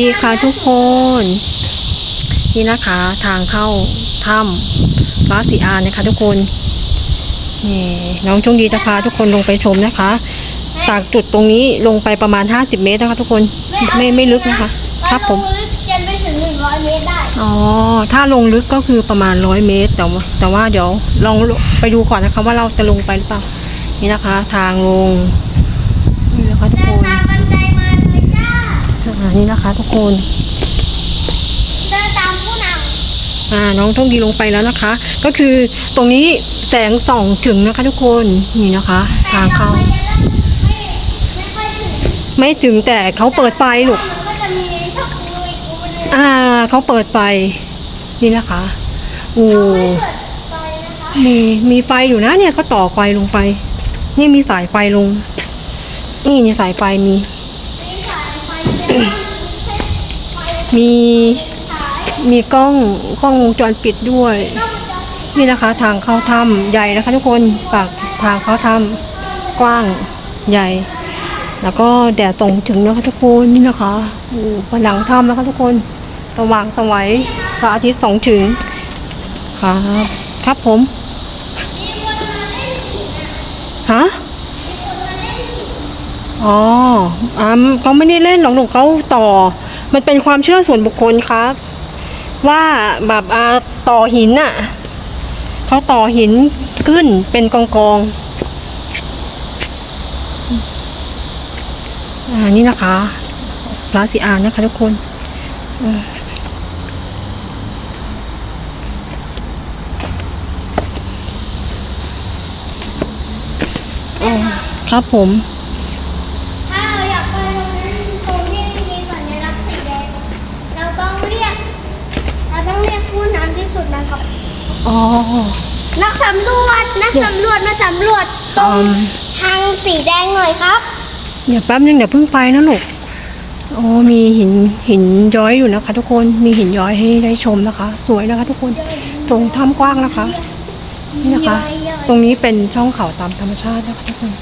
ดีค่ะทุกคน นี่นะคะทางเข้าถ้ำพระศรีอานนะคะ ทุกคนนี่น้องจงดีจะพาทุกคนลงไปชมนะคะ จากจุดตรงนี้ลงไปประมาณ 50 เมตรนะคะ ทุกคนไม่ไม่ลึกนะคะ ครับผมจะไปถึงหนึ่งร้อยเมตรได้อ๋อถ้าลงลึกก็คือประมาณร้อยเมตรแต่ว่าแต่ว่าเดี๋ยวลองไปดูก่อนนะคะ ว่าเราจะลงไปหรือเปล่านี่นะคะ ทางลง นี่นะคะทุก เดิ คน น ตามบันไดมาเลยจ้า อ่านี่นะคะทุกคนเดินตามผู้นอ่าน้องโชคดีลงไปแล้วนะคะ ก็คือตรงนี้แสงส่องถึงนะคะทุกคนนี่นะคะำทางเข้าแต่รไปจะเริ่มไม่ไม่ค่อยถึงไม่ถึงแต่เขาเปิดไฟลูกมันก็จะมีช่องรูอีกรูหนึงอ่าเขาเปิดไฟนี่นะคะโอ้ไม่เปิดไฟนะคะมีมีไฟอยู่นะเนี่ยเขาต่อไฟลงไป นี่มีสายไฟลง นี่มีสายไฟมีมีสายไฟเดินไฟ มีมีกล้องกล้องวงจรปิดด้วย นี่นะคะ ทางเข้าถ้ำใหญ่นะคะ ทุกคนปากทางเข้าถ้ำกว้างใหญ่ แล้วก็แดดส่งถึงนะคะทุกคนนี่นะคะโอ้ผนังถ้ำนะคะทุกคนสว่างสวัยพระอาทิตย์ส่องถึงครับครับผมฮะ มีคนมาเล่นหิน อ๋ออ่าเขาไม่ได้เล่นหรอกหนูเขาต่อ มันเป็นความเชื่อส่วนบุคคลครับ ว่าแบบอ่าต่อหินน่ะเขาต่อหินขึ้นเป็นกองกองอ่านี่นะคะพระศรีอานนะคะทุกคนอ๋อครับผม ถ้าเราอยากไปตรงที่มีสัญลักษณ์สีแดง เราต้องเรียก เราต้องเรียกผู้นำที่สุดนะครับ อ๋อ นักสำรวจ นักสำรวจมาสำรวจตรอืงม ทางสีแดงหน่อยครับ เดี๋ยวแป๊บนึงเดี๋ยวเพิ่งไปนะลูกโอ้มีหินหินย้อยอยู่นะคะ ทุกคน มีหินย้อยให้ได้ชมนะคะ สวยนะคะ ทุกคน ตรงถ้ำกว้างนะคะ นี่นะคะย้อยๆตรงนี้เป็นช่องเขาตามธรรมชาตินะคะทุกคน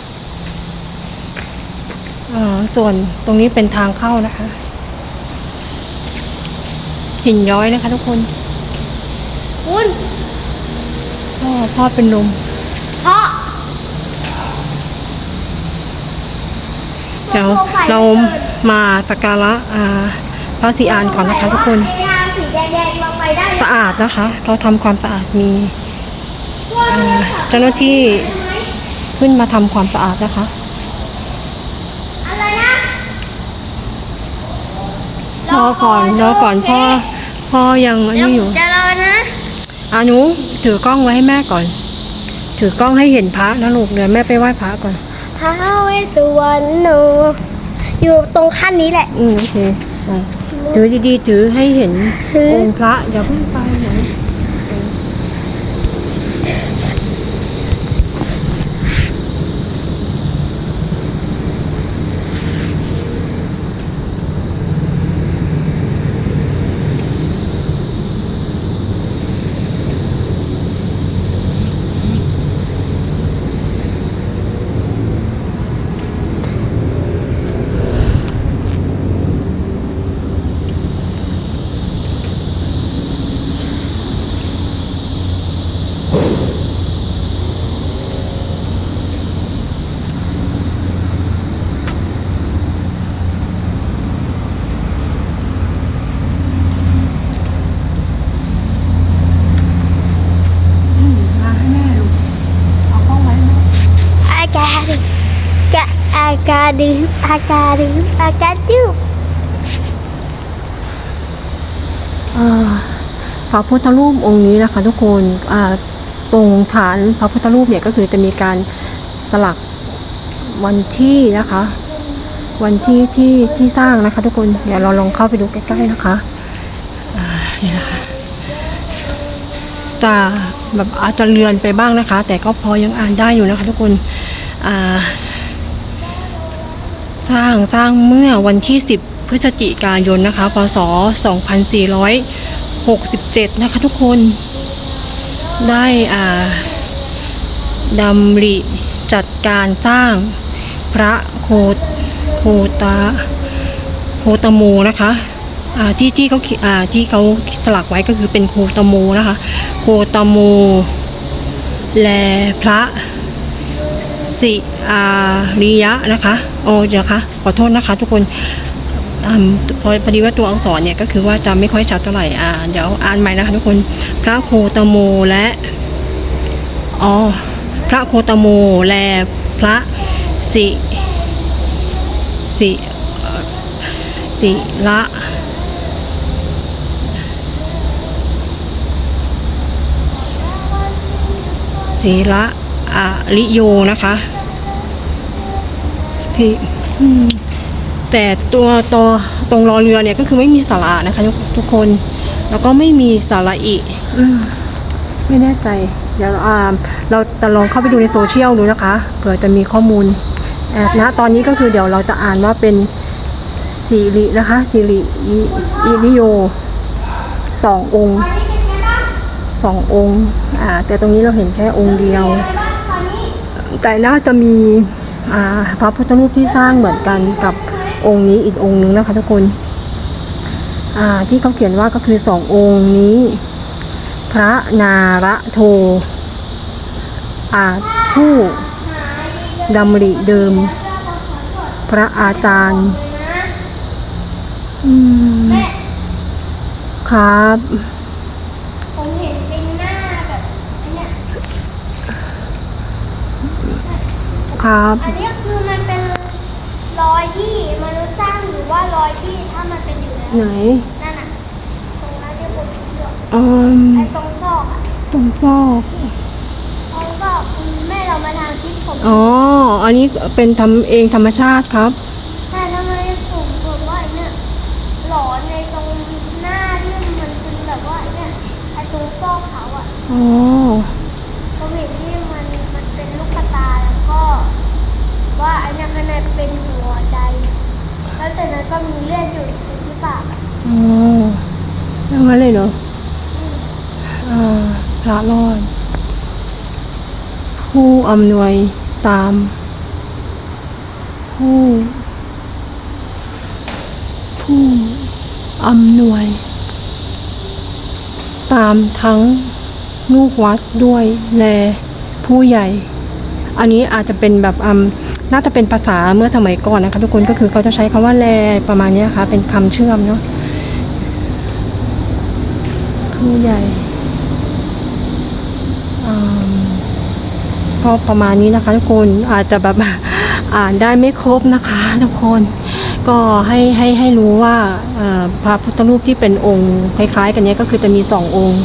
เอ่อส่วนตรงนี้เป็นทางเข้านะคะ หินย้อยนะคะ ทุกคน คุณ พ่อพ่อเป็นลมเพราะเดี๋ยวเรามาสักการะอ่าพระศรีอานก่อนนะคะทุกคนไอ้ทางสีแดงๆเราไปได้สะอาดนะคะ เราทำความสะอาดมีว่าอ่าเจ้าหน้าที่ขึ้นมาทำความสะอาดนะคะอะไรนะรอก่อนรอก่อนพ่อพ่อยังอันเดี๋ยวนี้อยู่จะร อนะอาหนูถือกล้องไว้ให้แม่ก่อน ถือกล้องให้เห็นพระนะลูกเดี๋ยวแม่ไปไหว้พระก่อนท้าวเวสสุวรรณโนอยู่ตรงขั้นนี้แหละ อืมโอเคอะถือดีๆ ถือให้เห็นถือ องค์พระอย่าเพิ่งไปไหนมาให้แม่ลูกเอากล้องไว้นะ อากาศกะอากาดืมอากาดืมอากาดืมอ่าพระพุทธรูปองค์นี้นะคะทุกคนตรงฐานพระพุทธรูปเนี่ยก็คือจะมีการสลักวันที่นะคะ วันที่ที่ที่สร้างนะคะทุกคน เดี๋ยวเราลองเข้าไปดูใกล้ๆนะคะนี่นะคะจะแบบอาจจะเลือนไปบ้างนะคะ แต่ก็พอยังอ่านได้อยู่นะคะทุกคนอ่า สร้างสร้างเมื่อวันที่ 10 พฤศจิกายนนะคะ พศ 2467 นะคะทุกคน ได้อ่าดำริจัดการสร้างพระโคโคตาโคตโมนะคะที่ที่เขาอ่าที่เขาสลักไว้ก็คือเป็นโคตโมนะคะ โคตโม แลพระ สิอาริยะนะคะโอ้เดี๋ยวคะขอโทษนะคะ ทุกคนอพอพอดีว่าตัวอักษรเนี่ยก็คือว่าจำไม่ค่อยชัดเท่าไหร่อ่าเดี๋ยวอ่านใหม่นะคะทุกคนพระโคตโมและอ๋อพระโคตโมแลพระสิสิสิละศิละ อาริโยนะคะที่แต่ตัวตัวตรงรอเรือเนี่ยก็คือไม่มีสาระนะคะทุกคน แล้วก็ไม่มีสาระอีอืมไม่แน่ใจ เดี๋ยวอ่าเราจะลองเข้าไปดูในโซเชียลดูนะคะเผื่อจะมีข้อมูลแอบนะตอนนี้ก็คือเดี๋ยวเราจะอ่านว่าเป็นสิรินะคะสิริอิอิริโยสององค์สององค์อ่าแต่ตรงนี้เราเห็นแค่องค์เดียว แต่น่าจะมีพระพุทธรูปที่สร้างเหมือนกันกับองค์นี้อีกองค์นึงนะคะทุกคนที่เขาเขียนว่าก็คือสององค์นี้ พระนาระโทอาผู้ดำริเดิม พระอาจารย์ครับ ผมเห็นเป็นหน้าแบบอันเนี้ย ครับอันเนี้ยคือมันเป็นรอยที่มนุษย์สร้างหรือว่ารอยที่ถ้ามันเป็นอยู่แล้วไหนนั่นน่ะตรงนั้นที่ผมเลือกอืมไอ้ตรงซอกอะตรงซอกตรงซอกคือแม่เรามาทางที่ผมอ๋ออันนี้เป็นทำเองธรรมชาติครับแต่ทำไมผมบอกว่าไอ้เนี่ยหลอนในตรงหน้าที่มันเป็นแบบว่าไอ้เนี่ยไอ้ตรงซอกเขาอะอ๋อผมเห็นที่มันมันเป็นลูกกระตาแล้วก็ ว่าอ้เนี่ยข้างในเป็นหัวใจ แล้วจากนั้นก็มีเลือดอยู่ที่ปากอ๋ออย่างนั้นเลยเนาะอ่าพระรอด ผู้อำนวยตาม ผู้ ผู้อำนวย ตามทั้งลูกวัดด้วยแลผู้ใหญ่ อันนี้อาจจะเป็นแบบอืม น่าจะเป็นภาษาเมื่อสมัยก่อนนะคะทุกคนก็คือเขาจะใช้คำว่าแลประมาณนี้ยค่ะเป็นคำเชื่อมเนาะผู้ใหญ่อืมก็ประมาณนี้นะคะทุกคนอาจจะแบบอ่านได้ไม่ครบนะคะทุกคนก็ให้ให้ให้รู้ว่าพระพุทธรูปที่เป็นองค์คล้ายๆ กันเนี้ยก็คือจะมีสององค์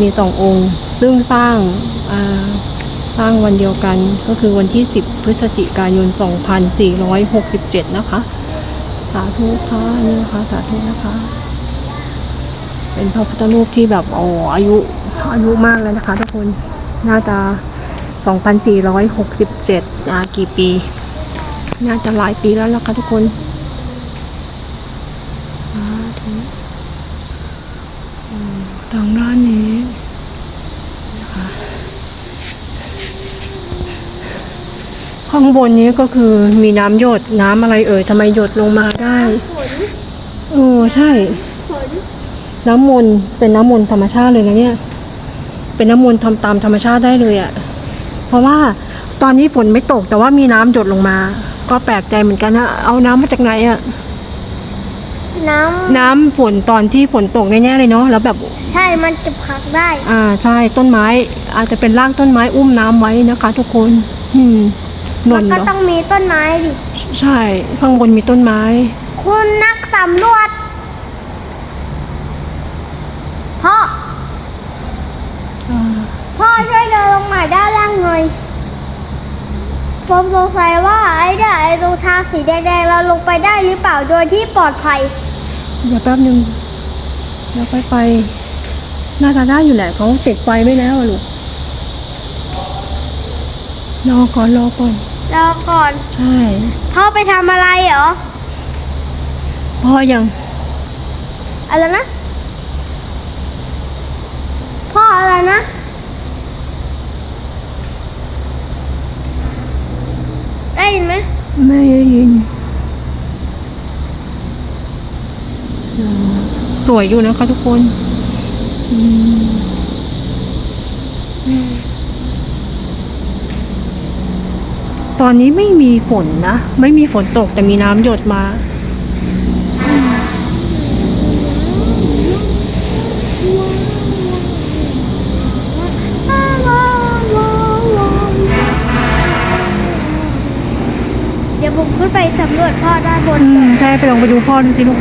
มีสององค์ ซึ่งสร้างา สร้างวันเดียวกันก็คือวันที่ 10 พฤศจิกายน 2467 นะคะ สาธุค่ะนี่นะคะสาธุนะคะ เป็นพระพุทธรูปที่แบบโอ้อายุอายุมากแล้วนะคะทุกคนน่าจะ 2467อ่ากี่ปี น่าจะหลายปีแล้วนะคะทุกคนสาธุทางด้านนี้ ข้างบนนี้ก็คือมีน้ำหยดน้ำอะไรเอ่ยทำไมหยดลงมาได้ฝนเออใช่ฝนน้ำมนต์เป็นน้ำมนต์ธรรมชาติเลยนะเนี่ย เป็นน้ำมนต์ทำตามธรรมชาติได้เลยอะ่ะ เพราะว่าตอนนี้ฝนไม่ตกแต่ว่ามีน้ำหยดลงมา ก็แปลกใจเหมือนกันนะเอาน้ำมาจากไหนอะ่ะน้น้ำฝนตอนที่ฝนตกแน่ๆเลยเนาะแล้วแบบำใช่มันจะพักได้ อ่าใช่ต้นไม้ อาจจะเป็นรากต้นไม้อุ้มน้ำไว้นะคะ ทุกคน อืม หมัล่นนก็เหรอต้องมีต้นไม้ดิ ใช่ข้างบนมีต้นไม้ คุณนักสำรวจพ่อพ่อช่วยเดินลงมาด้านล่างหน่อยผมสงสัยว่าไอ้เนี่ยไอ้ตรงทางสีแดงๆเราลงไปได้หรือเปล่าโดยที่ปลอดภัย เดี๋ยวแป๊บหนึ่งเดี๋ยวไปไปน่าจะได้อยู่แหละเขาติดไฟไว้แล้วอะลูกรอก่อนรอก่อน รอก่อน ใช่พ่อไปทำอะไรเหรอ พอยังอะไรนะ พ่ออะไรนะ ได้ยินไหมไม่ได้ยินรอืมสวยอยู่นะคะทุกคน อืม ตอนนี้ไม่มีฝนนะ ไม่มีฝนตกแต่มีน้ำหยดมาเดี๋ยวผมขึ้นไปสำรวจพ่อด้านบนอืก่อมนใช่ไปลองไปดูพ่อดูสิลูก